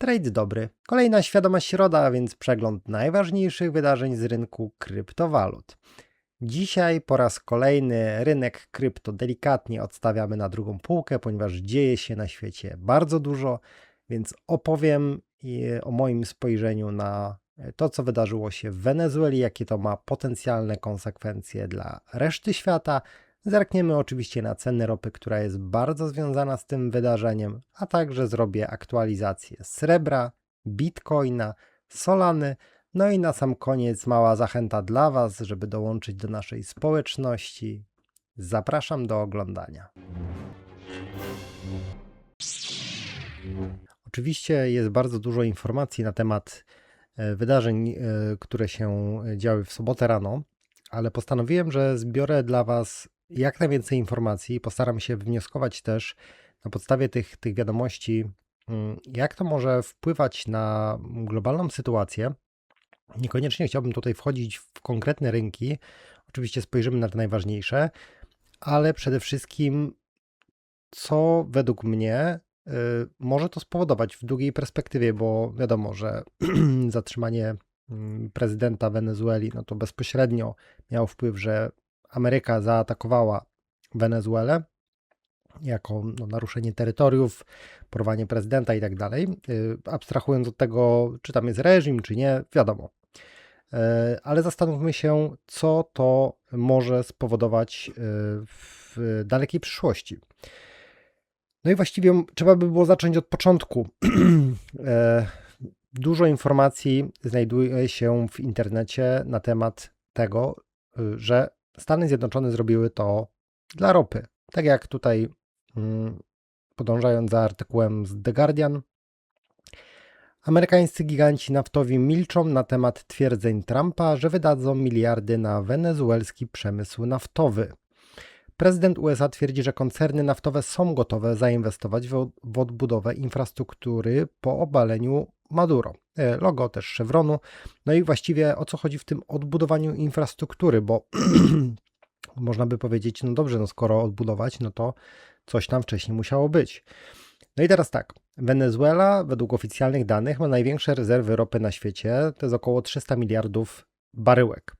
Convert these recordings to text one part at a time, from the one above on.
Trade dobry. Kolejna świadoma środa, a więc przegląd najważniejszych wydarzeń z rynku kryptowalut. Dzisiaj po raz kolejny rynek krypto delikatnie odstawiamy na drugą półkę, ponieważ dzieje się na świecie bardzo dużo, więc opowiem o moim spojrzeniu na to, co wydarzyło się w Wenezueli, jakie to ma potencjalne konsekwencje dla reszty świata. Zerkniemy oczywiście na cenę ropy, która jest bardzo związana z tym wydarzeniem, a także zrobię aktualizację srebra, bitcoina, solany. No i na sam koniec mała zachęta dla Was, żeby dołączyć do naszej społeczności. Zapraszam do oglądania. Oczywiście jest bardzo dużo informacji na temat e, wydarzeń, e, które się działy w sobotę rano, ale postanowiłem, że zbiorę dla Was jak najwięcej informacji. Postaram się wnioskować też na podstawie tych, tych wiadomości, mm, jak to może wpływać na globalną sytuację. Niekoniecznie chciałbym tutaj wchodzić w konkretne rynki. Oczywiście spojrzymy na te najważniejsze, ale przede wszystkim, co według mnie y, może to spowodować w długiej perspektywie, bo wiadomo, że zatrzymanie mm, prezydenta Wenezueli, no to bezpośrednio miało wpływ, że Ameryka zaatakowała Wenezuelę jako no, naruszenie terytoriów, porwanie prezydenta i tak dalej. Y, abstrahując od tego, czy tam jest reżim, czy nie, wiadomo. Y, ale zastanówmy się, co to może spowodować y, w dalekiej przyszłości. No i właściwie trzeba by było zacząć od początku. Dużo informacji znajduje się w internecie na temat tego, że Stany Zjednoczone zrobiły to dla ropy. Tak jak tutaj mm, podążając za artykułem z The Guardian, amerykańscy giganci naftowi milczą na temat twierdzeń Trumpa, że wydadzą miliardy na wenezuelski przemysł naftowy. Prezydent USA twierdzi, że koncerny naftowe są gotowe zainwestować w, w odbudowę infrastruktury po obaleniu Maduro. E, logo też Chevronu. No i właściwie o co chodzi w tym odbudowaniu infrastruktury, bo można by powiedzieć, no dobrze, no skoro odbudować, no to coś tam wcześniej musiało być. No i teraz tak, Wenezuela według oficjalnych danych ma największe rezerwy ropy na świecie, to jest około 300 miliardów baryłek.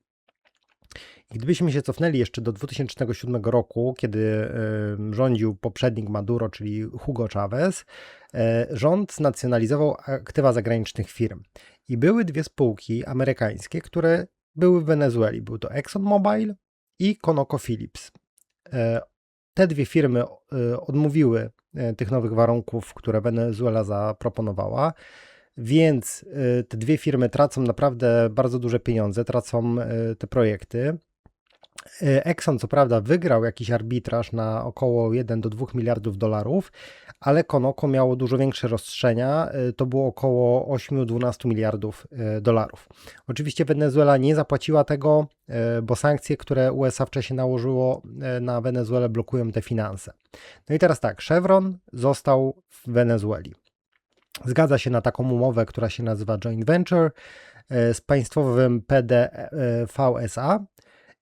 Gdybyśmy się cofnęli jeszcze do 2007 roku, kiedy rządził poprzednik Maduro, czyli Hugo Chavez, e, rząd znacjonalizował aktywa zagranicznych firm. I były dwie spółki amerykańskie, które były w Wenezueli. Był to ExxonMobil i ConocoPhillips. E, te dwie firmy e, odmówiły tych nowych warunków, które Wenezuela zaproponowała. Więc te dwie firmy tracą naprawdę bardzo duże pieniądze, tracą te projekty. E, Exxon co prawda wygrał jakiś arbitraż na około 1 do 2 miliardów dolarów, ale Konoko miało dużo większe roszczenia, e, to było około 8-12 miliardów e, dolarów. Oczywiście Wenezuela nie zapłaciła tego, bo sankcje, które USA wcześniej nałożyło na Wenezuelę blokują te finanse. No i teraz tak, Chevron został w Wenezueli. Zgadza się na taką umowę, która się nazywa joint venture z państwowym PDVSA,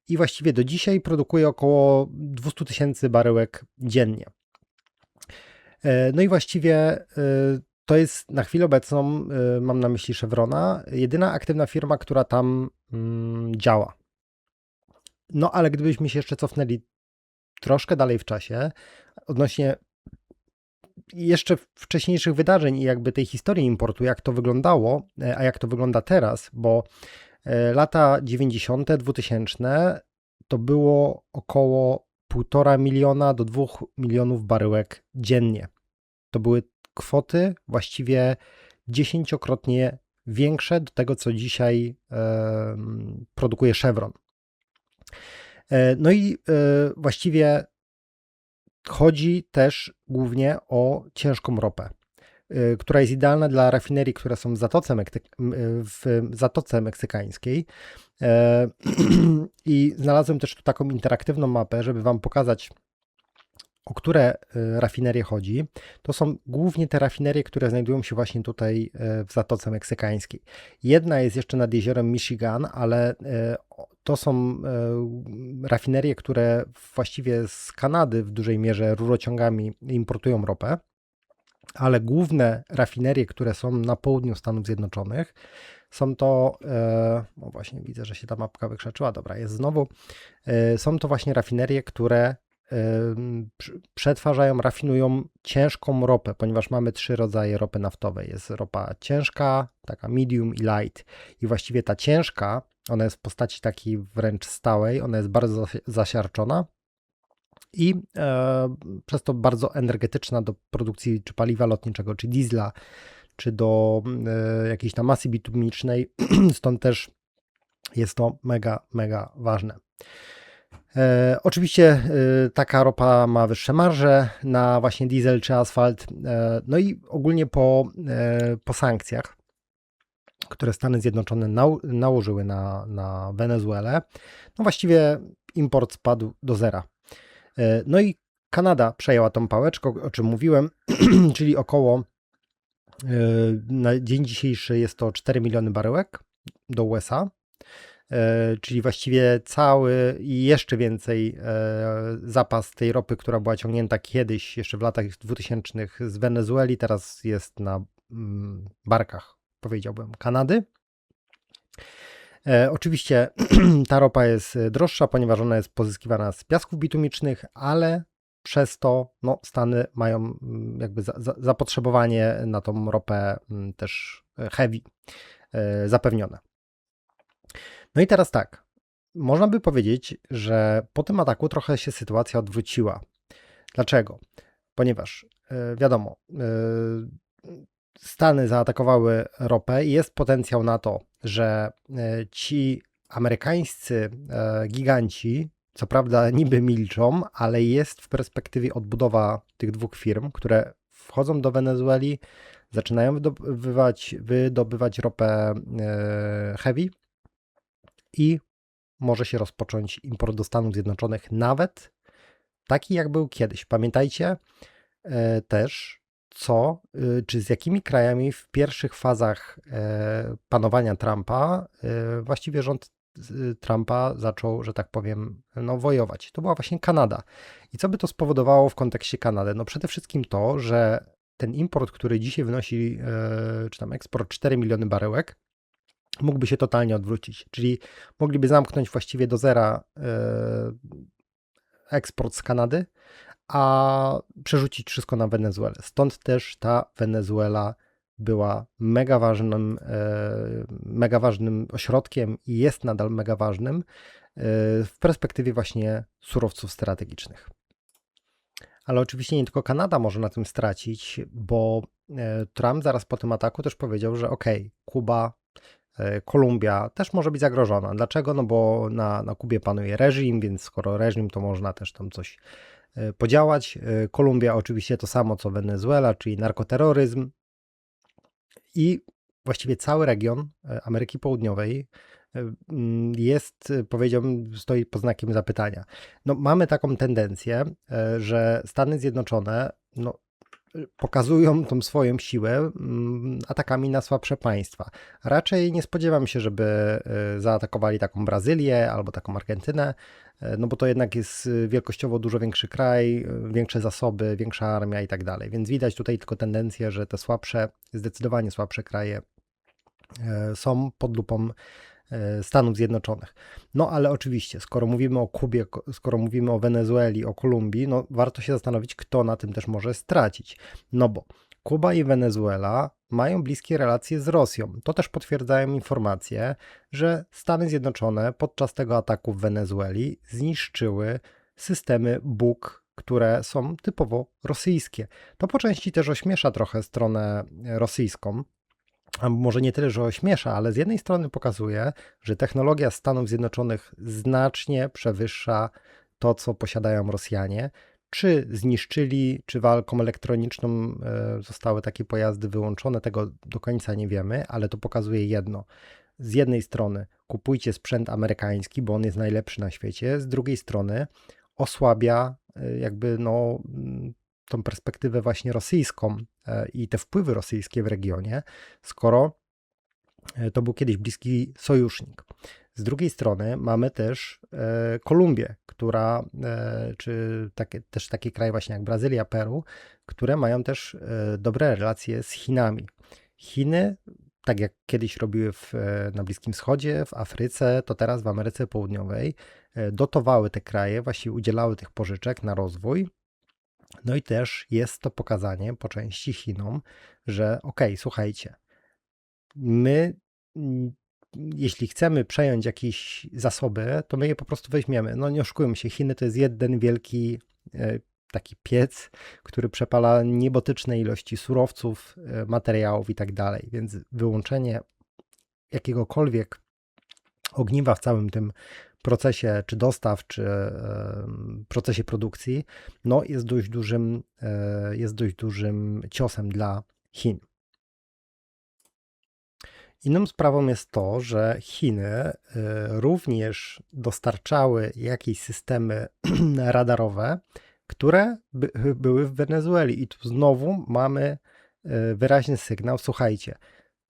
i właściwie do dzisiaj produkuje około 200 tysięcy baryłek dziennie. E, no i właściwie e, to jest na chwilę obecną, e, mam na myśli Chevrona, jedyna aktywna firma, która tam mm, działa. No ale gdybyśmy się jeszcze cofnęli troszkę dalej w czasie, odnośnie jeszcze wcześniejszych wydarzeń i jakby tej historii importu, jak to wyglądało, a jak to wygląda teraz, bo lata 90., 2000 to było około 1,5 miliona do 2 milionów baryłek dziennie. To były kwoty właściwie dziesięciokrotnie większe do tego, co dzisiaj e, produkuje Chevron. E, no i e, właściwie chodzi też głównie o ciężką ropę. Y, która jest idealna dla rafinerii, które są w Zatoce, w Zatoce Meksykańskiej. E, I znalazłem też tu taką interaktywną mapę, żeby Wam pokazać, o które y, rafinerie chodzi. To są głównie te rafinerie, które znajdują się właśnie tutaj w Zatoce Meksykańskiej. Jedna jest jeszcze nad jeziorem Michigan, ale to są rafinerie, które właściwie z Kanady w dużej mierze rurociągami importują ropę. Ale główne rafinerie, które są na południu Stanów Zjednoczonych, są to, e, o właśnie widzę, że się ta mapka wykrzaczyła, dobra, jest znowu, e, są to właśnie rafinerie, które przetwarzają, rafinują ciężką ropę, ponieważ mamy trzy rodzaje ropy naftowej. Jest ropa ciężka, taka medium i light. I właściwie ta ciężka, ona jest w postaci takiej wręcz stałej, ona jest bardzo zasiarczona i e, przez to bardzo energetyczna do produkcji czy paliwa lotniczego, czy diesla, czy do e, jakiejś tam masy bitumicznej. Stąd też jest to mega, mega ważne. E, oczywiście e, taka ropa ma wyższe marże na właśnie diesel czy asfalt. E, no i ogólnie po, e, po sankcjach, które Stany Zjednoczone nał, nałożyły na, na Wenezuelę, no właściwie import spadł do zera. E, no i Kanada przejęła tą pałeczkę, o czym mówiłem, czyli około e, na dzień dzisiejszy jest to 4 miliony baryłek do USA. E, czyli właściwie cały i jeszcze więcej zapas tej ropy, która była ciągnięta kiedyś, jeszcze w latach 2000 z Wenezueli, teraz jest na mm, barkach, powiedziałbym, Kanady. E, oczywiście ta ropa jest droższa, ponieważ ona jest pozyskiwana z piasków bitumicznych, ale przez to no, Stany mają mm, jakby za, za, zapotrzebowanie na tą ropę mm, też heavy zapewnione. No i teraz tak, można by powiedzieć, że po tym ataku trochę się sytuacja odwróciła. Dlaczego? Ponieważ e, wiadomo, e, Stany zaatakowały ropę i jest potencjał na to, że e, ci amerykańscy giganci, co prawda niby milczą, ale jest w perspektywie odbudowa tych dwóch firm, które wchodzą do Wenezueli, zaczynają wydobywać, wydobywać ropę heavy, i może się rozpocząć import do Stanów Zjednoczonych, nawet taki jak był kiedyś. Pamiętajcie e, też, co, e, czy z jakimi krajami w pierwszych fazach e, panowania Trumpa właściwie rząd Trumpa zaczął, że tak powiem, no, wojować. To była właśnie Kanada. I co by to spowodowało w kontekście Kanady? No przede wszystkim to, że ten import, który dzisiaj wynosi, czy tam eksport 4 miliony baryłek, mógłby się totalnie odwrócić. Czyli mogliby zamknąć właściwie do zera e, eksport z Kanady, a przerzucić wszystko na Wenezuelę. Stąd też ta Wenezuela była mega ważnym, e, mega ważnym ośrodkiem i jest nadal mega ważnym e, w perspektywie właśnie surowców strategicznych. Ale oczywiście nie tylko Kanada może na tym stracić, bo Trump zaraz po tym ataku też powiedział, że ok, Kuba E, Kolumbia też może być zagrożona. Dlaczego? No bo na, na Kubie panuje reżim, więc skoro reżim, to można też tam coś e, podziałać. E, Kolumbia oczywiście to samo co Wenezuela, czyli narkoterroryzm i właściwie cały region Ameryki Południowej jest, powiedziałbym, stoi pod znakiem zapytania. No, mamy taką tendencję, że Stany Zjednoczone no, pokazują tą swoją siłę mm, atakami na słabsze państwa. Raczej nie spodziewam się, żeby y, zaatakowali taką Brazylię albo taką Argentynę, y, no bo to jednak jest wielkościowo dużo większy kraj, większe zasoby, większa armia i tak dalej. Więc widać tutaj tylko tendencję, że te słabsze, zdecydowanie słabsze kraje są pod lupą E, Stanów Zjednoczonych. No ale oczywiście, skoro mówimy o Kubie, skoro mówimy o Wenezueli, o Kolumbii, no warto się zastanowić, kto na tym też może stracić. No bo Kuba i Wenezuela mają bliskie relacje z Rosją. To też potwierdzają informacje, że Stany Zjednoczone podczas tego ataku w Wenezueli zniszczyły systemy Bóg, które są typowo rosyjskie. To po części też ośmiesza trochę stronę rosyjską, a może nie tyle, że ośmiesza, ale z jednej strony pokazuje, że technologia Stanów Zjednoczonych znacznie przewyższa to, co posiadają Rosjanie. Czy zniszczyli, czy walką elektroniczną e, zostały takie pojazdy wyłączone, tego do końca nie wiemy, ale to pokazuje jedno. Z jednej strony kupujcie sprzęt amerykański, bo on jest najlepszy na świecie, z drugiej strony osłabia e, jakby no, tą perspektywę właśnie rosyjską e, i te wpływy rosyjskie w regionie, skoro e, to był kiedyś bliski sojusznik. Z drugiej strony mamy też e, Kolumbię, która, czy takie, też takie kraje właśnie jak Brazylia, Peru, które mają też dobre relacje z Chinami. Chiny, tak jak kiedyś robiły w, na Bliskim Wschodzie, w Afryce, to teraz w Ameryce Południowej, dotowały te kraje, właściwie udzielały tych pożyczek na rozwój. No i też jest to pokazanie po części Chinom, że okej, okay, słuchajcie, my jeśli chcemy przejąć jakieś zasoby, to my je po prostu weźmiemy. No nie oszukujmy się, Chiny to jest jeden wielki e, taki piec, który przepala niebotyczne ilości surowców, e, materiałów i tak dalej. Więc wyłączenie jakiegokolwiek ogniwa w całym tym procesie czy dostaw, czy procesie produkcji, no jest dość dużym, e, jest dość dużym ciosem dla Chin. Inną sprawą jest to, że Chiny e, również dostarczały jakieś systemy radarowe, które by, były w Wenezueli. I tu znowu mamy e, wyraźny sygnał: słuchajcie,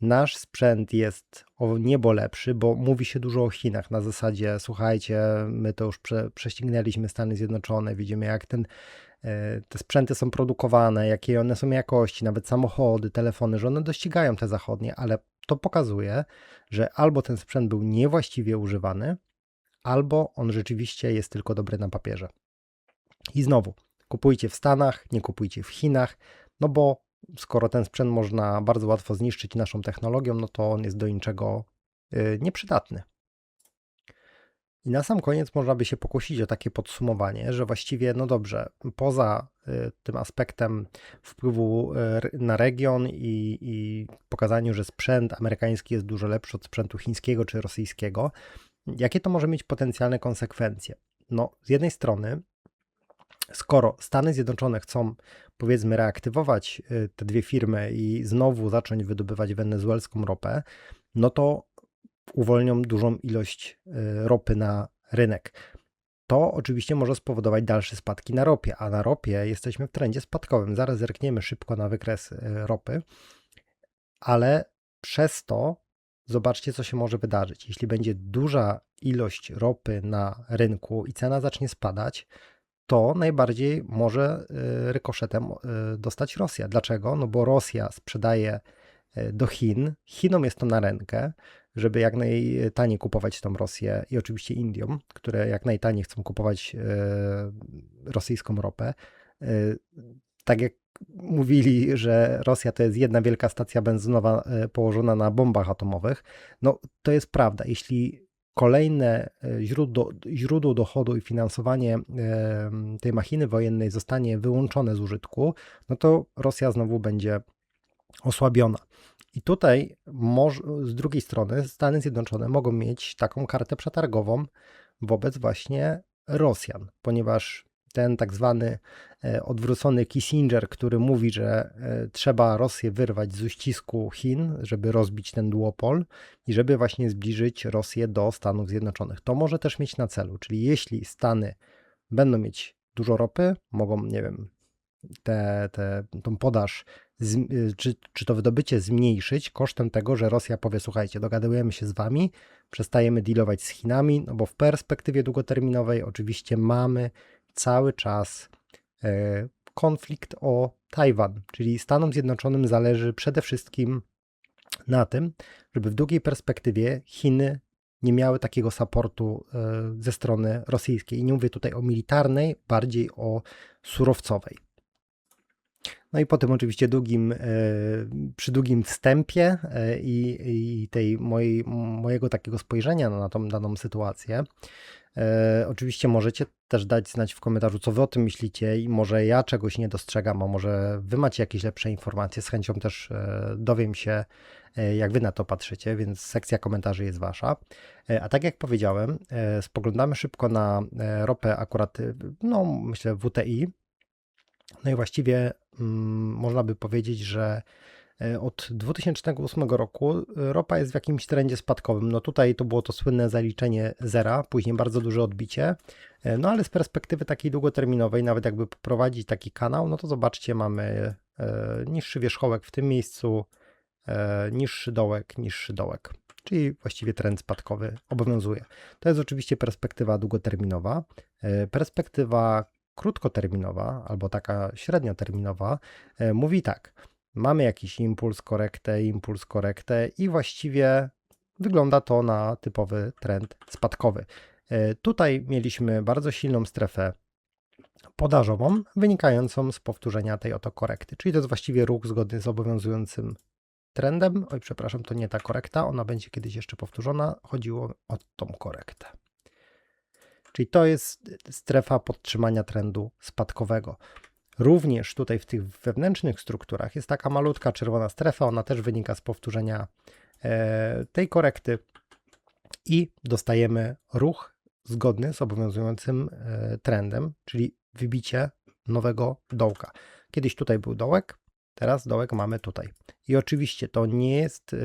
nasz sprzęt jest o niebo lepszy, bo mówi się dużo o Chinach na zasadzie: słuchajcie, my to już prze, prześcignęliśmy Stany Zjednoczone, widzimy jak ten, e, te sprzęty są produkowane, jakie one są jakości, nawet samochody, telefony, że one dościgają te zachodnie, ale to pokazuje, że albo ten sprzęt był niewłaściwie używany, albo on rzeczywiście jest tylko dobry na papierze. I znowu, kupujcie w Stanach, nie kupujcie w Chinach, no bo skoro ten sprzęt można bardzo łatwo zniszczyć naszą technologią, no to on jest do niczego y, nieprzydatny. I na sam koniec można by się pokusić o takie podsumowanie, że właściwie, no dobrze, poza y, tym aspektem wpływu y, na region i, i pokazaniu, że sprzęt amerykański jest dużo lepszy od sprzętu chińskiego czy rosyjskiego, jakie to może mieć potencjalne konsekwencje? No, z jednej strony skoro Stany Zjednoczone chcą, powiedzmy, reaktywować y, te dwie firmy i znowu zacząć wydobywać wenezuelską ropę, no to uwolnią dużą ilość y, ropy na rynek. To oczywiście może spowodować dalsze spadki na ropie, a na ropie jesteśmy w trendzie spadkowym. Zaraz zerkniemy szybko na wykres y, ropy, ale przez to zobaczcie, co się może wydarzyć. Jeśli będzie duża ilość ropy na rynku i cena zacznie spadać, to najbardziej może y, rykoszetem y, dostać Rosja. Dlaczego? No bo Rosja sprzedaje y, do Chin, Chinom jest to na rękę, żeby jak najtaniej kupować tą Rosję i oczywiście Indiom, które jak najtaniej chcą kupować rosyjską ropę. Tak jak mówili, że Rosja to jest jedna wielka stacja benzynowa położona na bombach atomowych, no to jest prawda. Jeśli kolejne e, źródło, źródło dochodu i finansowanie tej machiny wojennej zostanie wyłączone z użytku, no to Rosja znowu będzie osłabiona. I tutaj z drugiej strony Stany Zjednoczone mogą mieć taką kartę przetargową wobec właśnie Rosjan, ponieważ ten tak zwany e, odwrócony Kissinger, który mówi, że e, trzeba Rosję wyrwać z uścisku Chin, żeby rozbić ten duopol i żeby właśnie zbliżyć Rosję do Stanów Zjednoczonych. To może też mieć na celu, czyli jeśli Stany będą mieć dużo ropy, mogą, nie wiem, te, te, tą podaż, e, czy, czy to wydobycie zmniejszyć kosztem tego, że Rosja powie, słuchajcie, dogadujemy się z wami, przestajemy dealować z Chinami, no bo w perspektywie długoterminowej oczywiście mamy cały czas e, konflikt o Tajwan, czyli Stanom Zjednoczonym zależy przede wszystkim na tym, żeby w długiej perspektywie Chiny nie miały takiego supportu e, ze strony rosyjskiej. I nie mówię tutaj o militarnej, bardziej o surowcowej. No i po tym oczywiście długim, e, przy długim wstępie i, i tej mojej, mojego takiego spojrzenia na tą daną sytuację, E, oczywiście możecie też dać znać w komentarzu, co wy o tym myślicie i może ja czegoś nie dostrzegam, a może wy macie jakieś lepsze informacje. Z chęcią też e, dowiem się, e, jak wy na to patrzycie, więc sekcja komentarzy jest wasza. A tak jak powiedziałem, spoglądamy szybko na ropę akurat, no myślę WTI. No i właściwie mm, można by powiedzieć, że od 2008 roku e, ropa jest w jakimś trendzie spadkowym. No tutaj to było to słynne zaliczenie zera, później bardzo duże odbicie. E, no ale z perspektywy takiej długoterminowej, nawet jakby poprowadzić taki kanał, no to zobaczcie, mamy niższy wierzchołek w tym miejscu, niższy dołek, niższy dołek. czyli właściwie trend spadkowy obowiązuje. To jest oczywiście perspektywa długoterminowa. E, perspektywa krótkoterminowa albo taka średnioterminowa e, mówi tak: mamy jakiś impuls, korektę, impuls, korektę i właściwie wygląda to na typowy trend spadkowy. E, tutaj mieliśmy bardzo silną strefę podażową, wynikającą z powtórzenia tej oto korekty. Czyli to jest właściwie ruch zgodny z obowiązującym trendem. Oj, przepraszam, to nie ta korekta, ona będzie kiedyś jeszcze powtórzona. Chodziło o tą korektę. Czyli to jest strefa podtrzymania trendu spadkowego. Również tutaj w tych wewnętrznych strukturach jest taka malutka czerwona strefa, ona też wynika z powtórzenia e, tej korekty i dostajemy ruch zgodny z obowiązującym e, trendem, czyli wybicie nowego dołka. Kiedyś tutaj był dołek, teraz dołek mamy tutaj. I oczywiście to nie jest y,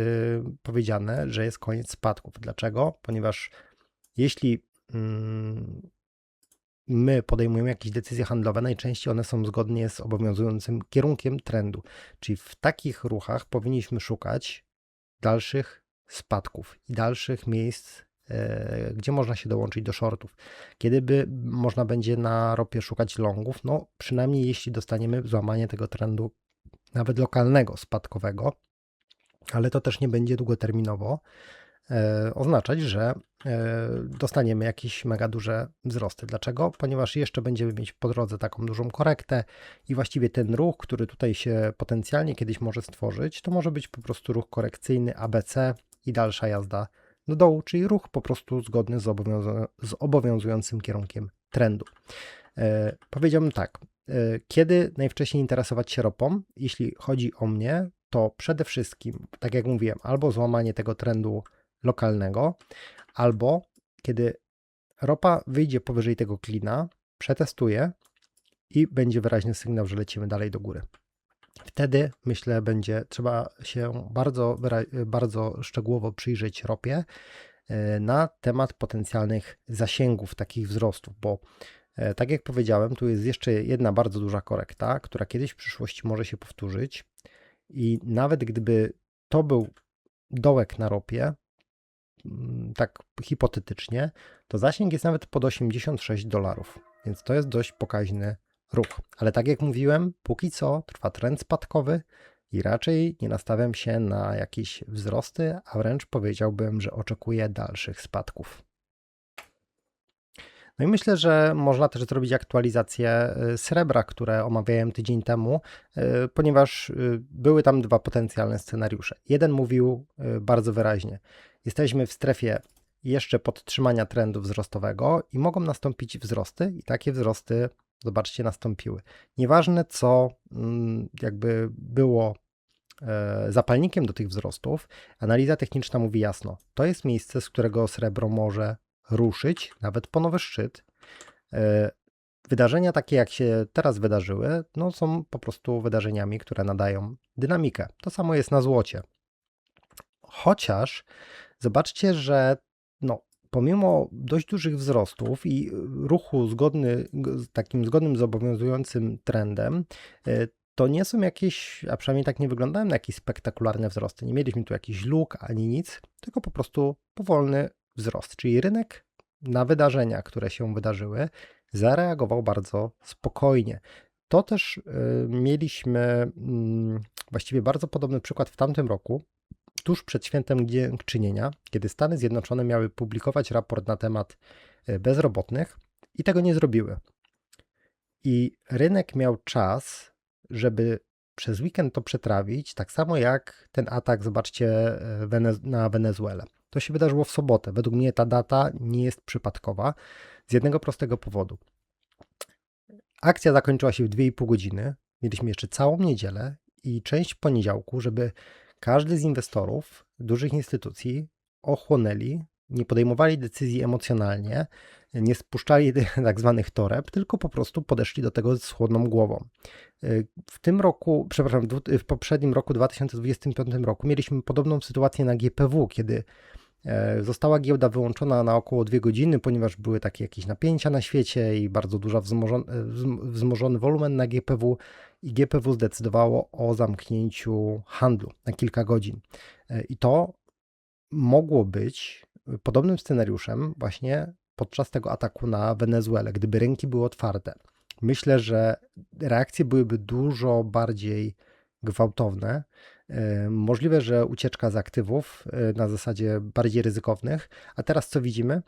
powiedziane, że jest koniec spadków. Dlaczego? Ponieważ jeśli mm, my podejmujemy jakieś decyzje handlowe, najczęściej one są zgodnie z obowiązującym kierunkiem trendu. Czyli w takich ruchach powinniśmy szukać dalszych spadków i dalszych miejsc E, gdzie można się dołączyć do shortów. Kiedy by można będzie na ropie szukać longów, no przynajmniej jeśli dostaniemy złamanie tego trendu nawet lokalnego, spadkowego, ale to też nie będzie długoterminowo oznaczać, że e, dostaniemy jakieś mega duże wzrosty. Dlaczego? Ponieważ jeszcze będziemy mieć po drodze taką dużą korektę i właściwie ten ruch, który tutaj się potencjalnie kiedyś może stworzyć, to może być po prostu ruch korekcyjny ABC i dalsza jazda do dołu, czyli ruch po prostu zgodny z, obowiązu z obowiązującym kierunkiem trendu. E, powiedziałbym tak, e, kiedy najwcześniej interesować się ropą? Jeśli chodzi o mnie, to przede wszystkim, tak jak mówiłem, albo złamanie tego trendu lokalnego, albo kiedy ropa wyjdzie powyżej tego klina, przetestuje i będzie wyraźny sygnał, że lecimy dalej do góry. Wtedy myślę, będzie trzeba się bardzo, bardzo szczegółowo przyjrzeć ropie e, na temat potencjalnych zasięgów takich wzrostów, bo e, tak jak powiedziałem, tu jest jeszcze jedna bardzo duża korekta, która kiedyś w przyszłości może się powtórzyć i nawet gdyby to był dołek na ropie, tak hipotetycznie, to zasięg jest nawet pod 86 dolarów, więc to jest dość pokaźny ruch. Ale tak jak mówiłem, póki co trwa trend spadkowy i raczej nie nastawiam się na jakieś wzrosty, a wręcz powiedziałbym, że oczekuję dalszych spadków. No i myślę, że można też zrobić aktualizację y, srebra, które omawiałem tydzień temu, y, ponieważ y, były tam dwa potencjalne scenariusze. Jeden mówił bardzo wyraźnie: Jesteśmy w strefie jeszcze podtrzymania trendu wzrostowego i mogą nastąpić wzrosty, i takie wzrosty zobaczcie, nastąpiły. Nieważne, co mm, jakby było e, zapalnikiem do tych wzrostów, analiza techniczna mówi jasno, to jest miejsce, z którego srebro może ruszyć, nawet po nowy szczyt. E, wydarzenia takie, jak się teraz wydarzyły, no są po prostu wydarzeniami, które nadają dynamikę. To samo jest na złocie. Chociaż zobaczcie, że no, pomimo dość dużych wzrostów i ruchu zgodny, takim zgodnym z obowiązującym trendem, e, to nie są jakieś, a przynajmniej tak nie wyglądają na jakieś spektakularne wzrosty. Nie mieliśmy tu jakiś luk ani nic, tylko po prostu powolny wzrost. Czyli rynek na wydarzenia, które się wydarzyły, zareagował bardzo spokojnie. To też y, mieliśmy y, właściwie bardzo podobny przykład w tamtym roku, tuż przed świętem dziękczynienia, kiedy Stany Zjednoczone miały publikować raport na temat e, bezrobotnych i tego nie zrobiły. I rynek miał czas, żeby przez weekend to przetrawić, tak samo jak ten atak, zobaczcie, e, na Wenezuelę. To się wydarzyło w sobotę. Według mnie ta data nie jest przypadkowa z jednego prostego powodu. Akcja zakończyła się w 2,5 godziny. Mieliśmy jeszcze całą niedzielę i część poniedziałku, żeby każdy z inwestorów dużych instytucji ochłonęli, nie podejmowali decyzji emocjonalnie, nie spuszczali tak zwanych toreb, tylko po prostu podeszli do tego z chłodną głową. W tym roku, przepraszam, w poprzednim roku, 2025 roku, mieliśmy podobną sytuację na GPW, kiedy Została giełda wyłączona na około dwie godziny, ponieważ były takie jakieś napięcia na świecie i bardzo duża wzmożony, wzmożony wolumen na GPW i GPW zdecydowało o zamknięciu handlu na kilka godzin. E, I to mogło być podobnym scenariuszem właśnie podczas tego ataku na Wenezuelę, gdyby rynki były otwarte. Myślę, że reakcje byłyby dużo bardziej gwałtowne. E, możliwe, że ucieczka z aktywów e, na zasadzie bardziej ryzykownych. A teraz co widzimy?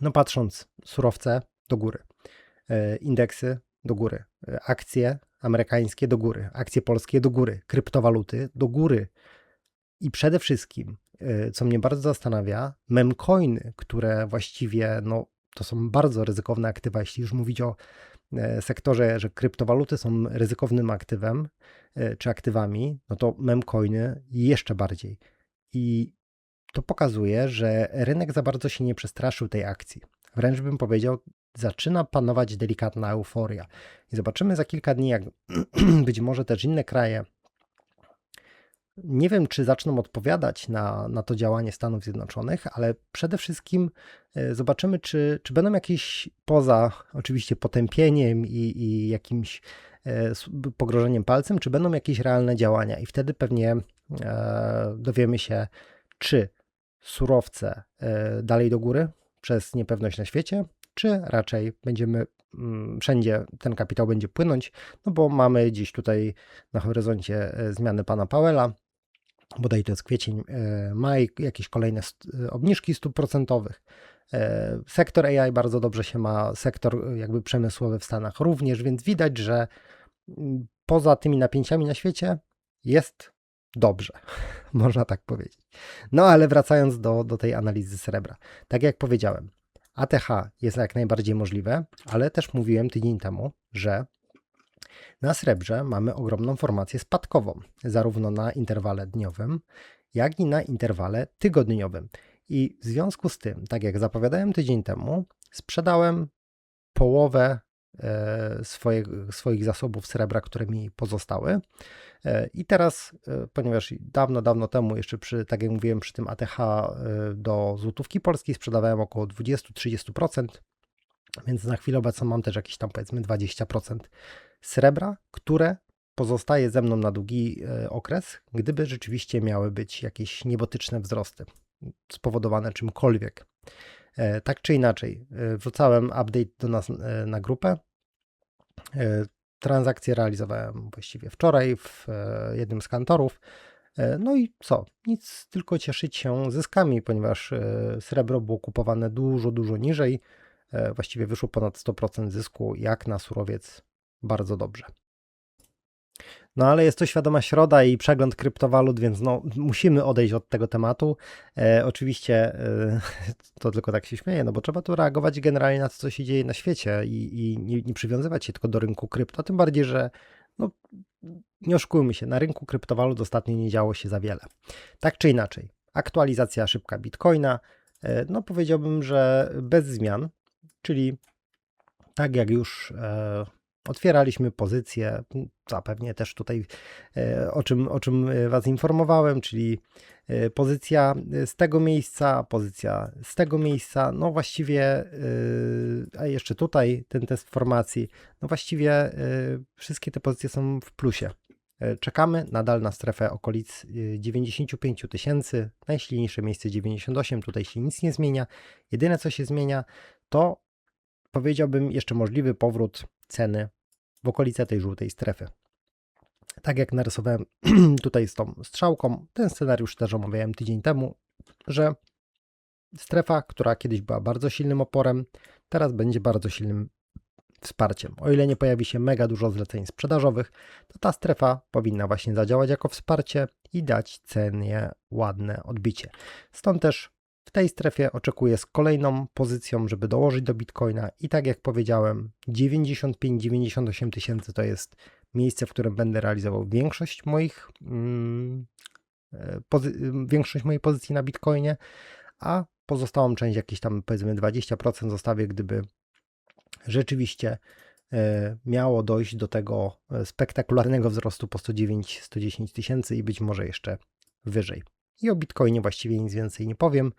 No patrząc, surowce do góry, e, indeksy do góry, akcje amerykańskie do góry, akcje polskie do góry, kryptowaluty do góry. I przede wszystkim, co mnie bardzo zastanawia, memcoiny, które właściwie no, to są bardzo ryzykowne aktywa, jeśli już mówić o sektorze, że kryptowaluty są ryzykownym aktywem, E, czy aktywami, no to memcoiny jeszcze bardziej. I to pokazuje, że rynek za bardzo się nie przestraszył tej akcji. Wręcz bym powiedział, zaczyna panować delikatna euforia. I zobaczymy za kilka dni, jak być może też inne kraje nie wiem, czy zaczną odpowiadać na, na to działanie Stanów Zjednoczonych, ale przede wszystkim e, zobaczymy, czy, czy będą jakieś poza oczywiście potępieniem i, i jakimś e, pogrożeniem palcem, czy będą jakieś realne działania. I wtedy pewnie e, dowiemy się, czy surowce dalej do góry przez niepewność na świecie, czy raczej będziemy mm, wszędzie ten kapitał będzie płynąć, no bo mamy dziś tutaj na horyzoncie zmiany pana Powella, bodaj to jest kwiecień, e, maj, jakieś kolejne e, obniżki stóp procentowych. E, sektor AI bardzo dobrze się ma, sektor jakby przemysłowy w Stanach również, więc widać, że poza tymi napięciami na świecie jest dobrze, można tak powiedzieć. No ale wracając do, do tej analizy srebra. Tak jak powiedziałem, ATH jest jak najbardziej możliwe, ale też mówiłem tydzień temu, że na srebrze mamy ogromną formację spadkową, zarówno na interwale dniowym, jak i na interwale tygodniowym. I w związku z tym, tak jak zapowiadałem tydzień temu, sprzedałem połowę e, swoje, swoich zasobów srebra, które mi pozostały. E, I teraz, e, ponieważ dawno, dawno temu, jeszcze przy, tak jak mówiłem, przy tym ATH do złotówki polskiej sprzedawałem około 20-30%, więc na chwilę obecną mam też jakieś tam powiedzmy 20% srebra, które pozostaje ze mną na długi e, okres, gdyby rzeczywiście miały być jakieś niebotyczne wzrosty spowodowane czymkolwiek. E, tak czy inaczej, e, wrzucałem update do nas na grupę. Transakcję realizowałem właściwie wczoraj w jednym z kantorów. No i co? Nic, tylko cieszyć się zyskami, ponieważ srebro było kupowane dużo, dużo niżej. Właściwie wyszło ponad 100% zysku, jak na surowiec bardzo dobrze. No ale jest to świadoma środa i przegląd kryptowalut, więc no, musimy odejść od tego tematu. E, oczywiście e, to tylko tak się śmieje, no bo trzeba tu reagować generalnie na to, co się dzieje na świecie i, i nie, nie, przywiązywać się tylko do rynku krypto, tym bardziej, że no, nie oszukujmy się, na rynku kryptowalut ostatnio nie działo się za wiele. Tak czy inaczej, aktualizacja szybka Bitcoina, e, no powiedziałbym, że bez zmian, czyli tak jak już e, Otwieraliśmy pozycję, zapewnie też tutaj e, o czym, o czym e, Was informowałem, czyli e, pozycja z tego miejsca, pozycja z tego miejsca, no właściwie, a jeszcze tutaj ten test formacji, no właściwie wszystkie te pozycje są w plusie. Czekamy nadal na strefę okolic 95 tysięcy, najsilniejsze miejsce 98, tutaj się nic nie zmienia. Jedyne co się zmienia to powiedziałbym jeszcze możliwy powrót ceny w okolice tej żółtej strefy. Tak jak narysowałem tutaj z tą strzałką, ten scenariusz też omawiałem tydzień temu, że strefa, która kiedyś była bardzo silnym oporem, teraz będzie bardzo silnym wsparciem. O ile nie pojawi się mega dużo zleceń sprzedażowych, to ta strefa powinna właśnie zadziałać jako wsparcie i dać cenie ładne odbicie. Stąd też tej strefie oczekuję z kolejną pozycją, żeby dołożyć do Bitcoina i tak jak powiedziałem, 95-98 tysięcy to jest miejsce, w którym będę realizował większość moich mm, e, większość mojej pozycji na Bitcoinie, a pozostałą część, jakieś tam powiedzmy 20% zostawię, gdyby rzeczywiście e, miało dojść do tego e, spektakularnego wzrostu po 109-110 tysięcy i być może jeszcze wyżej. I o Bitcoinie właściwie nic więcej nie powiem,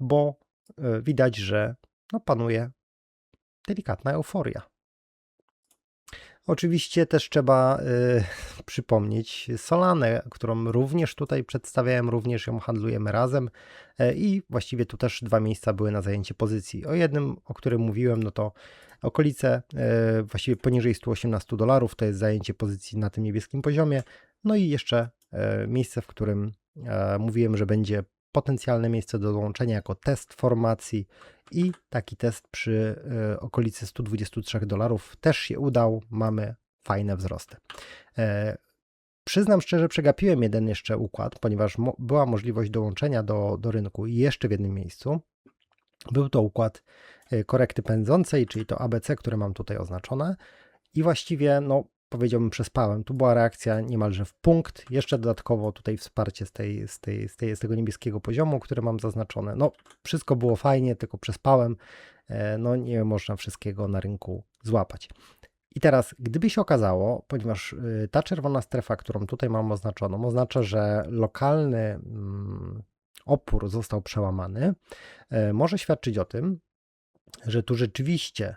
bo e, widać, że no, panuje delikatna euforia. Oczywiście też trzeba y, przypomnieć Solanę, którą również tutaj przedstawiałem, również ją handlujemy razem y, i właściwie tu też dwa miejsca były na zajęcie pozycji. O jednym, o którym mówiłem, no to okolice y, właściwie poniżej 118 dolarów, to jest zajęcie pozycji na tym niebieskim poziomie, no i jeszcze miejsce, w którym mówiłem, że będzie potencjalne miejsce do dołączenia jako test formacji i taki test przy e, okolicy 123 dolarów też się udał. Mamy fajne wzrosty. E, przyznam szczerze, przegapiłem jeden jeszcze układ, ponieważ mo była możliwość dołączenia do, do rynku jeszcze w jednym miejscu. Był to układ e, korekty pędzącej, czyli to ABC, które mam tutaj oznaczone. I właściwie no, powiedziałbym, przespałem. Tu była reakcja niemalże w punkt. Jeszcze dodatkowo tutaj wsparcie z, tej, z, tej, z, tej, z tego niebieskiego poziomu, który mam zaznaczone. No, wszystko było fajnie, tylko przespałem. E, no, nie można wszystkiego na rynku złapać. I teraz, gdyby się okazało, ponieważ y, ta czerwona strefa, którą tutaj mam oznaczoną, oznacza, że lokalny mm, opór został przełamany, e, może świadczyć o tym, że tu rzeczywiście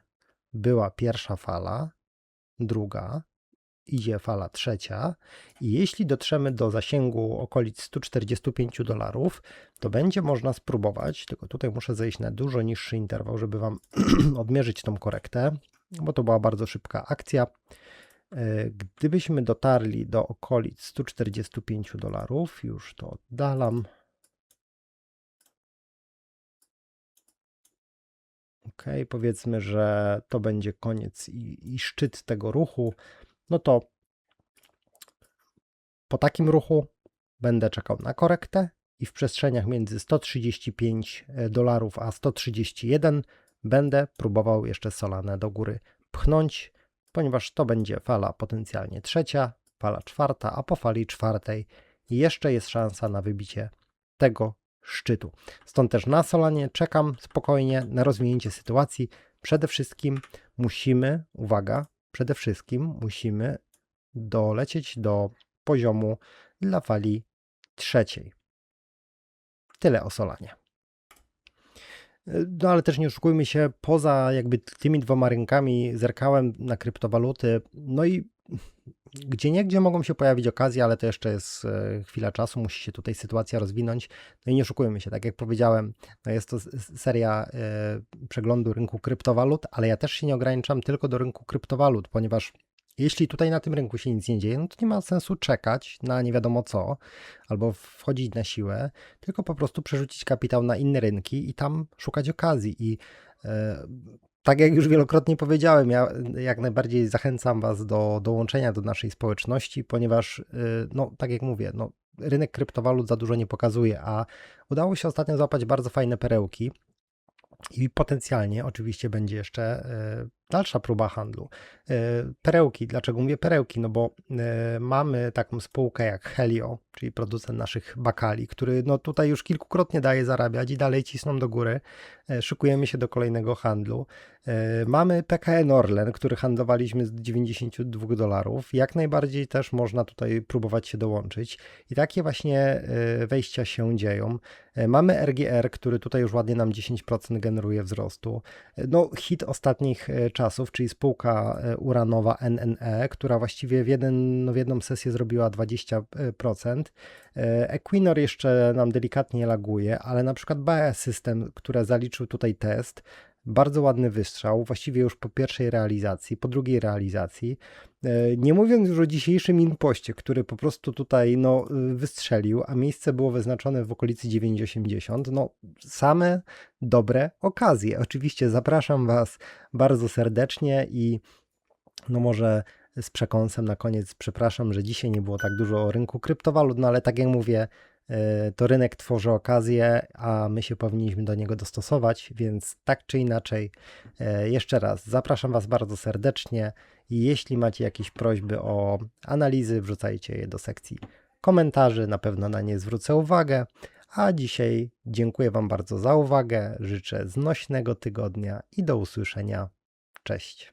była pierwsza fala, druga, idzie fala trzecia i jeśli dotrzemy do zasięgu okolic 145 dolarów, to będzie można spróbować, tylko tutaj muszę zejść na dużo niższy interwał, żeby Wam odmierzyć tą korektę, bo to była bardzo szybka akcja. E, gdybyśmy dotarli do okolic 145 dolarów, już to oddalam. Ok, powiedzmy, że to będzie koniec i, i szczyt tego ruchu no to po takim ruchu będę czekał na korektę i w przestrzeniach między 135 dolarów a 131 będę próbował jeszcze Solanę do góry pchnąć, ponieważ to będzie fala potencjalnie trzecia, fala czwarta, a po fali czwartej jeszcze jest szansa na wybicie tego szczytu. Stąd też na Solanie czekam spokojnie na rozwinięcie sytuacji. Przede wszystkim musimy, uwaga, przede wszystkim musimy dolecieć do poziomu dla fali trzeciej. Tyle o Solanie. No ale też nie oszukujmy się, poza jakby tymi dwoma rynkami zerkałem na kryptowaluty, no i gdzie niegdzie mogą się pojawić okazje, ale to jeszcze jest e, chwila czasu, musi się tutaj sytuacja rozwinąć. No i nie oszukujmy się, tak jak powiedziałem, no jest to seria e, przeglądu rynku kryptowalut, ale ja też się nie ograniczam tylko do rynku kryptowalut, ponieważ jeśli tutaj na tym rynku się nic nie dzieje, no to nie ma sensu czekać na nie wiadomo co, albo wchodzić na siłę, tylko po prostu przerzucić kapitał na inne rynki i tam szukać okazji. I e, tak jak już wielokrotnie powiedziałem, ja jak najbardziej zachęcam Was do dołączenia do naszej społeczności, ponieważ, y, no, tak jak mówię, no, rynek kryptowalut za dużo nie pokazuje, a udało się ostatnio złapać bardzo fajne perełki. I potencjalnie oczywiście będzie jeszcze e, dalsza próba handlu. E, perełki, dlaczego mówię perełki? No bo e, mamy taką spółkę jak Helio, czyli producent naszych bakali, który no tutaj już kilkukrotnie daje zarabiać i dalej cisną do góry. Szykujemy się do kolejnego handlu. Mamy PKN Orlen, który handlowaliśmy z 92 dolarów. Jak najbardziej też można tutaj próbować się dołączyć. I takie właśnie wejścia się dzieją. Mamy RGR, który tutaj już ładnie nam 10% generuje wzrostu. No hit ostatnich czasów, czyli spółka e, uranowa NNE, która właściwie w, jeden, no w jedną sesję zrobiła 20%. E, Equinor jeszcze nam delikatnie laguje, ale na przykład BAE System, które zaliczył tutaj test, bardzo ładny wystrzał, właściwie już po pierwszej realizacji, po drugiej realizacji. E, nie mówiąc już o dzisiejszym impoście, który po prostu tutaj no, wystrzelił, a miejsce było wyznaczone w okolicy 980. No, same dobre okazje. Oczywiście zapraszam Was bardzo serdecznie i no może z przekąsem na koniec przepraszam, że dzisiaj nie było tak dużo o rynku kryptowalut, no ale tak jak mówię, to rynek tworzy okazję, a my się powinniśmy do niego dostosować, więc tak czy inaczej, e, jeszcze raz zapraszam Was bardzo serdecznie. Jeśli macie jakieś prośby o analizy, wrzucajcie je do sekcji komentarzy, na pewno na nie zwrócę uwagę. A dzisiaj dziękuję Wam bardzo za uwagę, życzę znośnego tygodnia i do usłyszenia. Cześć.